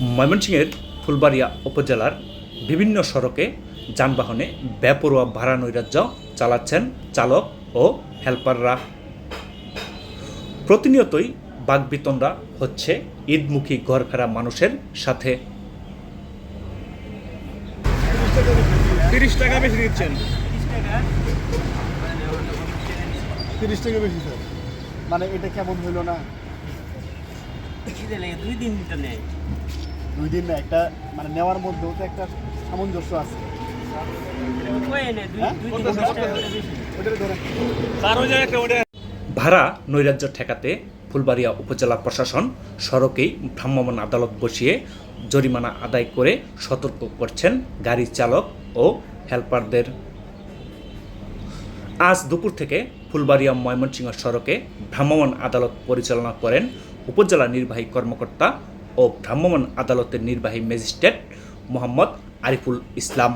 ময়মনসিংহের ফুলবাড়িয়া উপজেলার বিভিন্ন সড়কে যানবাহনে বেপরোয়া ভাড়া নৈরাজ্য চালাচ্ছেন চালক ও হেল্পাররা। প্রতিনিয়তই বাগবিতণ্ডা হচ্ছে ঈদমুখী ঘর ফেরা মানুষের সাথে। তিরিশ টাকা বেশি দিচ্ছেন। তিরিশ টাকা বেশি স্যার। মানে এটা কেমন হইল না? দুই দিন তো নেই। দুই দিন একটা মানে নেওয়ার মধ্যেও তো একটা সামঞ্জস্য আছে। হ্যাঁ? ভাড়া নৈরাজ্য ঠেকাতে ফুলবাড়িয়া উপজেলা প্রশাসন সড়কেই ভ্রাম্যমাণ আদালত বসিয়ে জরিমানা আদায় করে সতর্ক করছেন গাড়ি চালক ও হেল্পারদের। আজ দুপুর থেকে ফুলবাড়িয়া ময়মনসিংহ সড়কে ভ্রাম্যমাণ আদালত পরিচালনা করেন উপজেলা নির্বাহী কর্মকর্তা ও ভ্রাম্যমাণ আদালতের নির্বাহী ম্যাজিস্ট্রেট মোহাম্মদ আরিফুল ইসলাম।